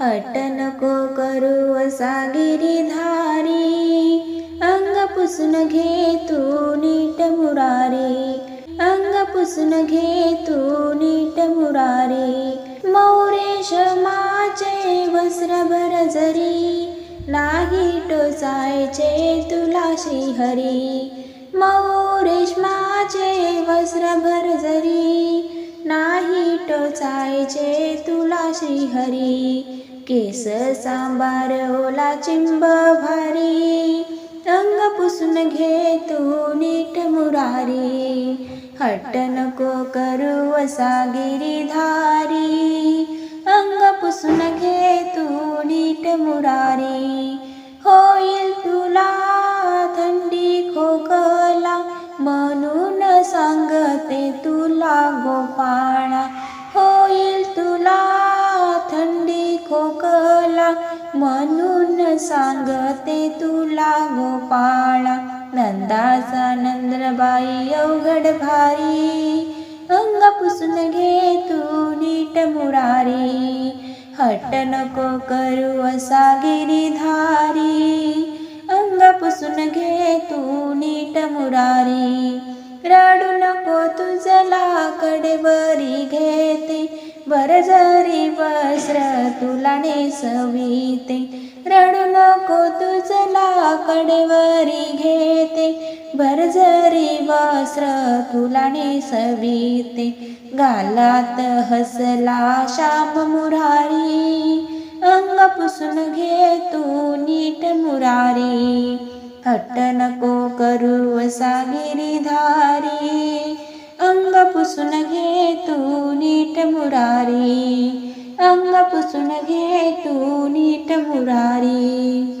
हट नको करू असा गिरीधारी अंग पुसून घे तू नीट मुरारी अंग पुसून घे तू नीट मुरारी. मौरेश माचे वस्त्र भरजरी नाही टोचायचे तुला श्रीहरी. मौरेशमाचे वस्त्र भरजरी नाही टोचायचे तुला श्रीहरी. केस सांबार ओला चिंब भारी. अंग पुसून घे तू नीट मुरारी. हट्ट नको करू असा गिरीधारी. अंग पुसून घे तू नीट मुरारी. होईल तुला थंडी खोकला म्हणून सांगते तुला गोपाळा. म्हणून सांगते तुला गोपाळा. नंदाचा नंद्रबाई अवघड भारी. अंग पुसून घे तू नीट मुरारी. हट्ट नको करू असा गिरीधारी. अंग पुसून घे तू नीट मुरारी. रडू नको तुझला कडेवरी घेते. बरजरी वस्त्र तुला नेसविते रडू नको तुझला कडेवरी घेते. भरजरी वस्त्र तुला नेसविते गालात हसला श्याम मुरारी. अंग पुसून घे तू नीट मुरारी. हट्ट नको करू असा गिरीधारी अंग पुसून घे मुरारी अंग पुसून घे तू नीट मुरारी.